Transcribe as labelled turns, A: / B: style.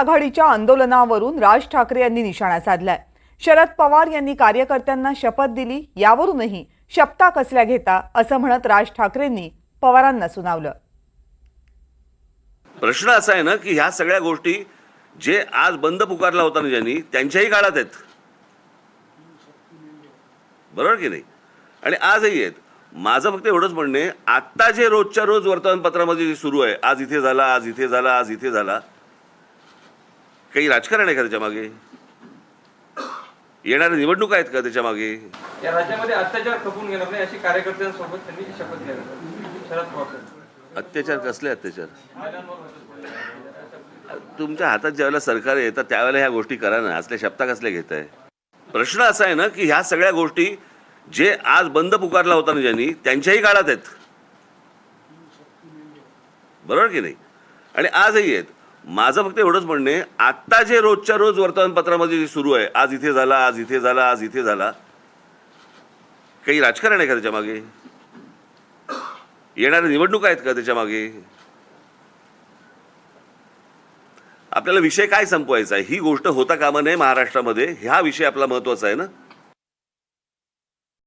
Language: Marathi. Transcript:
A: आघाडीच्या आंदोलनावरून राज ठाकरे यांनी निशाणा साधलाय. शरद पवार यांनी कार्यकर्त्यांना शपथ दिली यावरूनही शपथा कसल्या घेता असं म्हणत राज ठाकरेंनी पवारांना सुनावलं.
B: प्रश्न असा आहे ना की ह्या सगळ्या गोष्टी जे आज बंद पुकारला होता ना ज्यांनी त्यांच्याही काळात आहेत. बरोबर की नाही? आणि आजही आहेत. माझं फक्त एवढंच म्हणणे आत्ता जे रोजच्या रोज वर्तमानपत्रामध्ये जे सुरू आहे आज इथे झाला आज इथे झाला आज इथे झाला काही राजकारण आहे का त्याच्यामागे? येणाऱ्या निवडणुका आहेत का त्याच्यामागे?
C: या राज्यामध्ये अत्याचार खपून घेणार नाही अशी कार्यकर्त्यांसोबत त्यांनी शपथ घेतली. शरद पवार साहेब.
B: अत्याचार? कसले अत्याचार? तुमच्या हातात ज्यावेळेला सरकार येतं त्यावेळेला ह्या गोष्टी करा ना. असल्या शब्दा कसल्या घेत आहे प्रश्न असा आहे ना की ह्या सगळ्या गोष्टी जे आज बंद पुकारला होता ना ज्यांनी त्यांच्याही काळात आहेत. बरोबर की नाही? आणि आजही आहेत. माझं फक्त एवढंच म्हणणं आहे आत्ता जे रोजच्या रोज वर्तमानपत्रामध्ये जे सुरू आहे आज इथे झाला आज इथे झाला आज इथे झाला काही राजकारण आहे का त्याच्यामागे? येणाऱ्या निवडणुका आहेत का त्याच्यामागे? आपल्याला विषय काय संपवायचा आहे? ही गोष्ट होता कामा नये महाराष्ट्रामध्ये. ह्या विषय आपला महत्त्वाचा आहे ना?